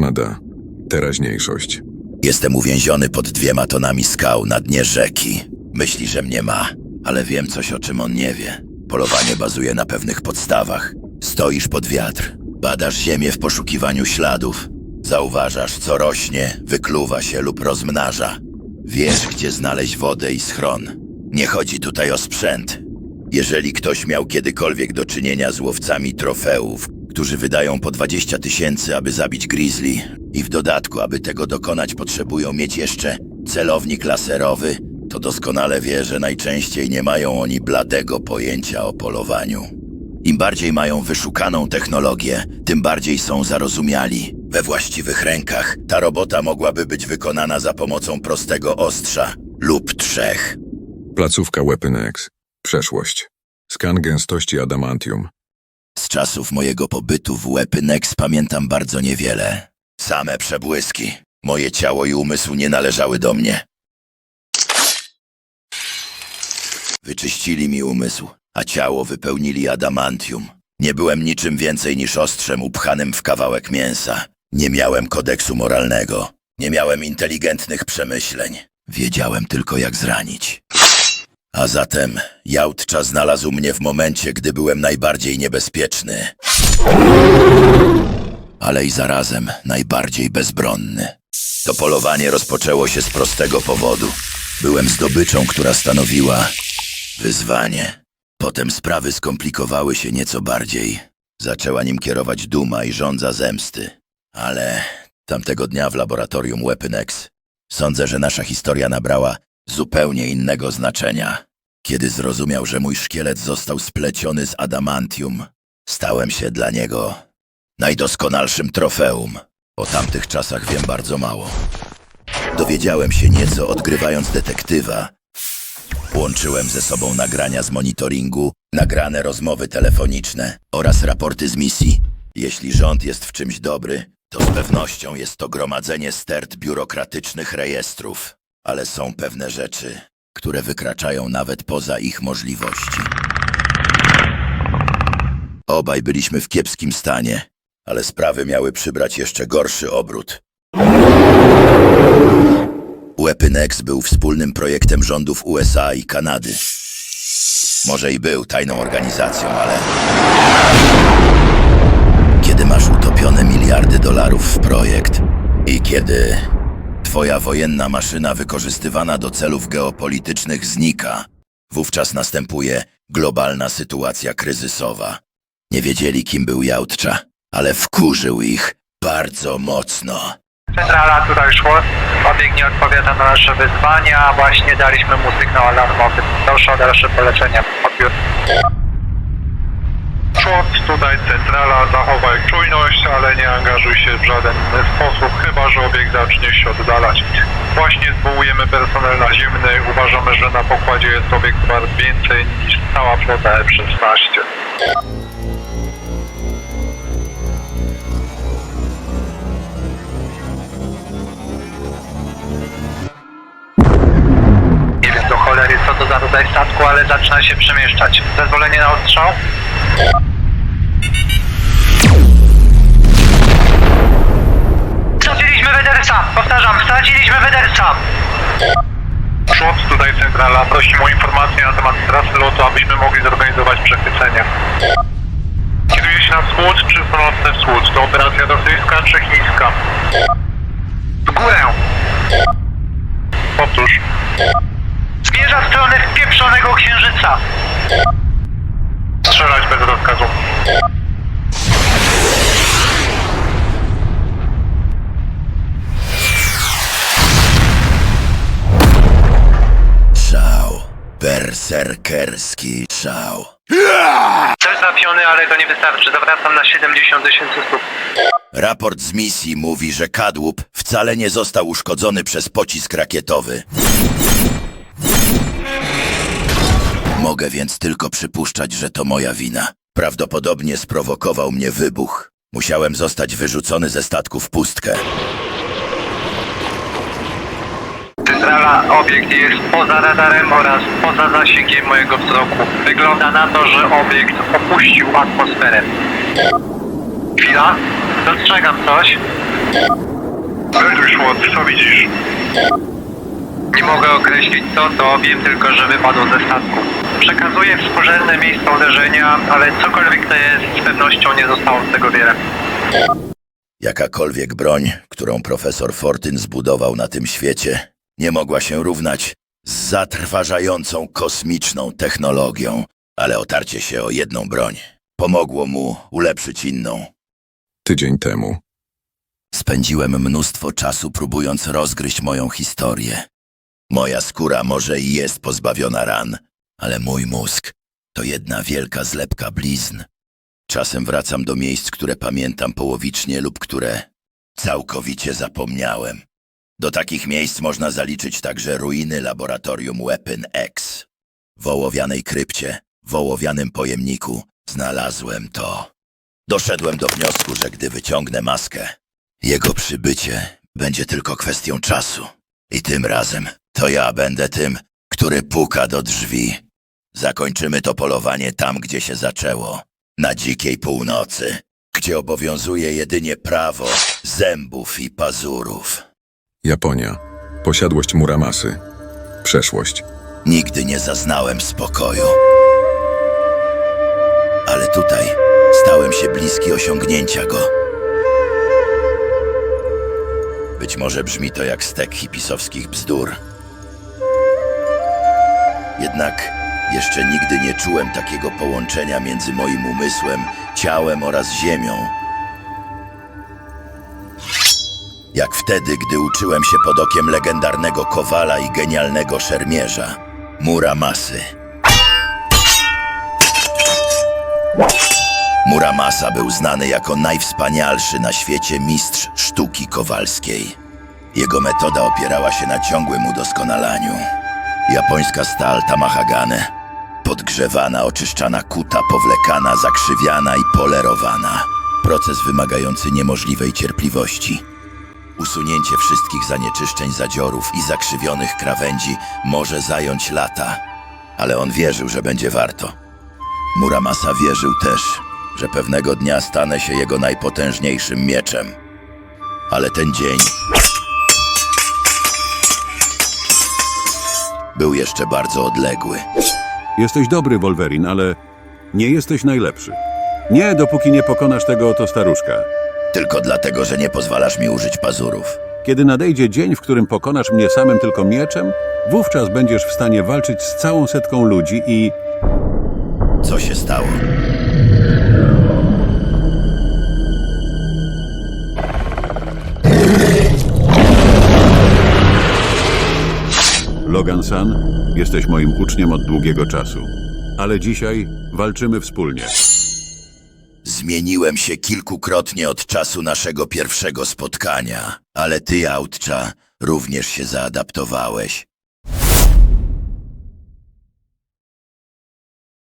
Kanada. Teraźniejszość. Jestem uwięziony pod dwiema tonami skał na dnie rzeki. Myśli, że mnie ma, ale wiem coś, o czym on nie wie. Polowanie bazuje na pewnych podstawach. Stoisz pod wiatr, badasz ziemię w poszukiwaniu śladów. Zauważasz, co rośnie, wykluwa się lub rozmnaża. Wiesz, gdzie znaleźć wodę i schron. Nie chodzi tutaj o sprzęt. Jeżeli ktoś miał kiedykolwiek do czynienia z łowcami trofeów, którzy wydają po 20 tysięcy, aby zabić grizzly i w dodatku, aby tego dokonać, potrzebują mieć jeszcze celownik laserowy, to doskonale wie, że najczęściej nie mają oni bladego pojęcia o polowaniu. Im bardziej mają wyszukaną technologię, tym bardziej są zarozumiali. We właściwych rękach ta robota mogłaby być wykonana za pomocą prostego ostrza lub trzech. Placówka Weapon X. Przeszłość. Skan gęstości adamantium. Z czasów mojego pobytu w Weapynex pamiętam bardzo niewiele. Same przebłyski. Moje ciało i umysł nie należały do mnie. Wyczyścili mi umysł, a ciało wypełnili adamantium. Nie byłem niczym więcej niż ostrzem upchanym w kawałek mięsa. Nie miałem kodeksu moralnego. Nie miałem inteligentnych przemyśleń. Wiedziałem tylko jak zranić. A zatem Jautcza znalazł mnie w momencie, gdy byłem najbardziej niebezpieczny. Ale i zarazem najbardziej bezbronny. To polowanie rozpoczęło się z prostego powodu. Byłem zdobyczą, która stanowiła wyzwanie. Potem sprawy skomplikowały się nieco bardziej. Zaczęła nim kierować duma i żądza zemsty. Ale tamtego dnia w laboratorium Weaponex sądzę, że nasza historia nabrała zupełnie innego znaczenia. Kiedy zrozumiał, że mój szkielet został spleciony z adamantium, stałem się dla niego najdoskonalszym trofeum. O tamtych czasach wiem bardzo mało. Dowiedziałem się nieco odgrywając detektywa. Łączyłem ze sobą nagrania z monitoringu, nagrane rozmowy telefoniczne oraz raporty z misji. Jeśli rząd jest w czymś dobry, to z pewnością jest to gromadzenie stert biurokratycznych rejestrów. Ale są pewne rzeczy, które wykraczają nawet poza ich możliwości. Obaj byliśmy w kiepskim stanie, ale sprawy miały przybrać jeszcze gorszy obrót. Weaponex był wspólnym projektem rządów USA i Kanady. Może i był tajną organizacją, ale kiedy masz utopione miliardy dolarów w projekt i kiedy twoja wojenna maszyna wykorzystywana do celów geopolitycznych znika, wówczas następuje globalna sytuacja kryzysowa. Nie wiedzieli, kim był Jautcza, ale wkurzył ich bardzo mocno. Centrala tutaj szło, obieg nie odpowiada na nasze wyzwania, właśnie daliśmy mu sygnał alarmowy. Proszę o dalsze polecenia. Odbiór. Szot, tutaj centrala, zachowaj czujność, ale nie angażuj się w żaden sposób, chyba że obiekt zacznie się oddalać. Właśnie zwołujemy personel naziemny, uważamy, że na pokładzie jest obiekt wart więcej niż cała flota F-16. Nie wiem do cholery co to za rodzaj statku, ale zaczyna się przemieszczać. Zezwolenie na odstrzał? Straciliśmy Wedersa! Powtarzam, straciliśmy Wedersa! Szot, tutaj centrala, prosimy o informację na temat trasy lotu, abyśmy mogli zorganizować przechwycenie. Kieruje się na wschód czy północny wschód? To operacja rosyjska czy chińska? W górę! Powtórz. Zmierza w stronę wpieprzonego księżyca! Strzelać bez rozkazu. Szał. Berserkerski szał. Cel trafiony, ale to nie wystarczy. Zawracam na 70 tysięcy stóp. Raport z misji mówi, że kadłub wcale nie został uszkodzony przez pocisk rakietowy. Mogę więc tylko przypuszczać, że to moja wina. Prawdopodobnie sprowokował mnie wybuch. Musiałem zostać wyrzucony ze statku w pustkę. Centrala, obiekt jest poza radarem oraz poza zasięgiem mojego wzroku. Wygląda na to, że obiekt opuścił atmosferę. Chwila, dostrzegam coś. Melduj szłod, co widzisz? Nie mogę określić co to, wiem tylko, że wypadł ze statku. Przekazuję współrzędne miejsce uderzenia, ale cokolwiek to jest, z pewnością nie zostało z tego wiele. Jakakolwiek broń, którą profesor Fortyn zbudował na tym świecie, nie mogła się równać z zatrważającą kosmiczną technologią, ale otarcie się o jedną broń pomogło mu ulepszyć inną. Tydzień temu. Spędziłem mnóstwo czasu próbując rozgryźć moją historię. Moja skóra może i jest pozbawiona ran, ale mój mózg to jedna wielka zlepka blizn. Czasem wracam do miejsc, które pamiętam połowicznie lub które całkowicie zapomniałem. Do takich miejsc można zaliczyć także ruiny laboratorium Weapon X. W ołowianej krypcie, w ołowianym pojemniku znalazłem to. Doszedłem do wniosku, że gdy wyciągnę maskę, jego przybycie będzie tylko kwestią czasu. I tym razem to ja będę tym, który puka do drzwi. Zakończymy to polowanie tam, gdzie się zaczęło. Na dzikiej północy, gdzie obowiązuje jedynie prawo zębów i pazurów. Japonia. Posiadłość Muramasy. Przeszłość. Nigdy nie zaznałem spokoju. Ale tutaj stałem się bliski osiągnięcia go. Być może brzmi to jak stek hipisowskich bzdur. Jednak jeszcze nigdy nie czułem takiego połączenia między moim umysłem, ciałem oraz ziemią. Jak wtedy, gdy uczyłem się pod okiem legendarnego kowala i genialnego szermierza, Muramasy. Muramasa był znany jako najwspanialszy na świecie mistrz sztuki kowalskiej. Jego metoda opierała się na ciągłym udoskonalaniu. Japońska stal Tamahagane, podgrzewana, oczyszczana kuta, powlekana, zakrzywiana i polerowana. Proces wymagający niemożliwej cierpliwości. Usunięcie wszystkich zanieczyszczeń zadziorów i zakrzywionych krawędzi może zająć lata, ale on wierzył, że będzie warto. Muramasa wierzył też, że pewnego dnia stanę się jego najpotężniejszym mieczem. Ale ten dzień był jeszcze bardzo odległy. Jesteś dobry, Wolverine, ale nie jesteś najlepszy. Nie, dopóki nie pokonasz tego oto staruszka. Tylko dlatego, że nie pozwalasz mi użyć pazurów. Kiedy nadejdzie dzień, w którym pokonasz mnie samym tylko mieczem, wówczas będziesz w stanie walczyć z całą setką ludzi i Co się stało? Logan San, jesteś moim uczniem od długiego czasu. Ale dzisiaj walczymy wspólnie. Zmieniłem się kilkukrotnie od czasu naszego pierwszego spotkania, ale ty, Autcza, również się zaadaptowałeś.